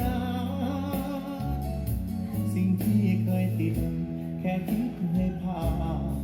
ดา สิ่งที่เคยติด แค่คิดให้ผ่าน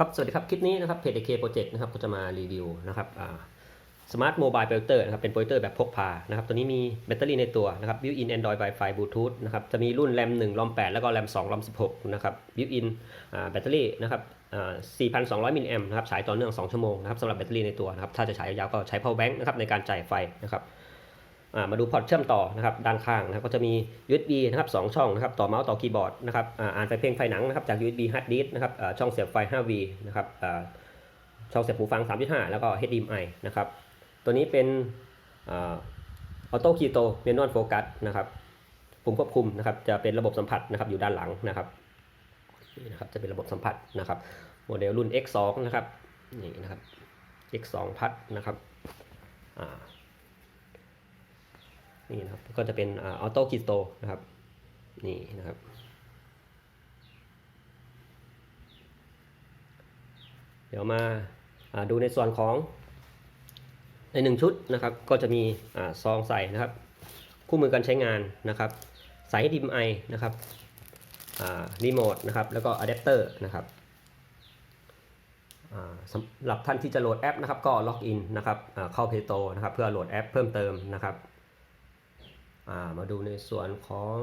ครับ สวัสดีครับ คลิปนี้นะครับเพจ AK Project นะครับก็จะมารีวิวนะครับสมาร์ทโมบายโปรเจคเตอร์นะครับ เป็นโปรเจคเตอร์แบบพกพานะครับ ตัวนี้มีแบตเตอรี่ในตัวนะครับ built in Android Wi-Fi Bluetooth นะครับ จะมีรุ่น RAM 1 ROM 8แล้วก็ RAM 2 ROM 16 นะครับ built in แบตเตอรี่นะครับ4,200 มิลลิแอมป์นะครับฉายต่อเนื่อง 2 ชั่วโมงนะครับสำหรับแบตเตอรี่ในตัวนะครับ ถ้าจะฉายยาวๆก็ใช้ power bank นะครับในการจ่ายไฟนะครับ มาดูพอร์ตเชื่อมต่อนะครับด้านข้างนะครับก็จะมี USB นะครับสองช่องนะครับต่อเมาส์ต่อคีย์บอร์ดนะครับอ่านไฟเพลงไฟหนังนะครับจาก USB hard disk นะครับช่องเสียบไฟ 5V นะครับช่องเสียบหูฟัง 3.5 แล้วก็ HDMI นะครับตัวนี้เป็นออโต้คีโตเมนวลโฟกัสนะครับปุ่มควบคุมนะครับจะเป็นระบบสัมผัสนะครับอยู่ด้านหลังนะครับนี่นะครับจะเป็นระบบสัมผัสนะครับโมเดลรุ่น X2 นะครับนี่นะครับ X2 พัดนะครับอ่า นี่นะครับ ก็จะเป็นออโต้คีโตนะครับ นี่นะครับ เดี๋ยวมาาดูในส่วนของ ในหนึ่งชุดนะครับ ก็จะมีอซองใส่นะครับ คู่มือการใช้งานนะครับ สาย HDMI นะครับรีโมทนะครับ แล้วก็อะแดปเตอร์นะครับสำหรับท่านที่จะโหลดแอปนะครับ ก็ล็อกอินนะครับเข้า Play Store นะครับ เพื่อโหลดแอปเพิ่มเติมนะครับ มาดูในส่วนของ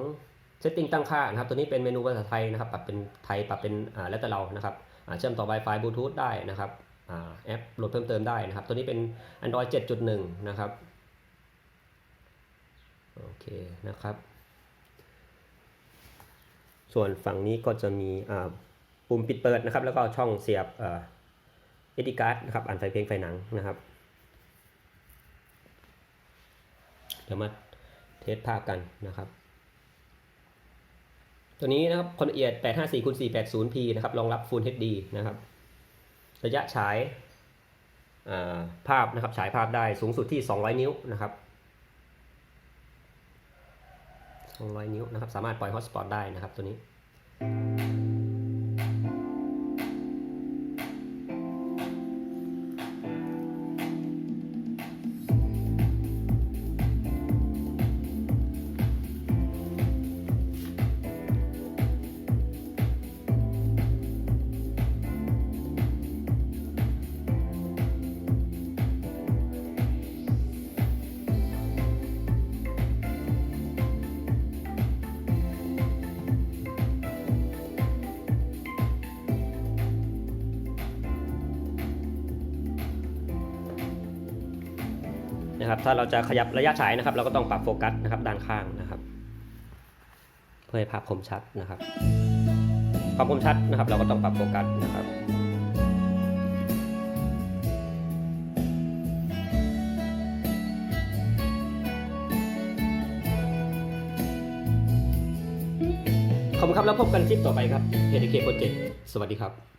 เซตติ้งตั้งค่านะครับ ตัวนี้เป็นเมนูภาษาไทยนะครับ ปรับเป็นไทยปรับเป็นอ่าแล้วแต่เรานะครับเชื่อมต่อ Wi-Fi Bluetooth ได้นะครับอแอปโหลดเพิ่มเติมได้นะครับ ตัวนี้เป็น Android 7.1 นะครับ โอเคนะครับ ส่วนฝั่งนี้ก็จะมีปุ่มปิดเปิดนะครับ แล้วก็ช่องเสียบเอดีการ์ดนะครับอ่านไฟเพลงไฟหนังนะครับ เดี๋ยวมา เทสภาพกันนะครับ ตัวนี้นะครับความละเอียด 854คูณ 480p นะครับรองรับ Full HD นะครับ ระยะฉายาภาพนะครับฉายภาพได้สูงสุดที่ 200 นิ้วนะครับ 200 นิ้วนะครับ สามารถปล่อย Hotspot ได้นะครับตัวนี้ นะครับ ถ้าเราจะขยับระยะฉายนะครับ เราก็ต้องปรับโฟกัสนะครับด้านข้างนะครับ เพื่อให้ภาพคมชัดนะครับ ความคมชัดนะครับ เราก็ต้องปรับโฟกัสนะครับขอบคุณครับ แล้วพบกันคลิปต่อไปครับ PDK Project สวัสดีครับ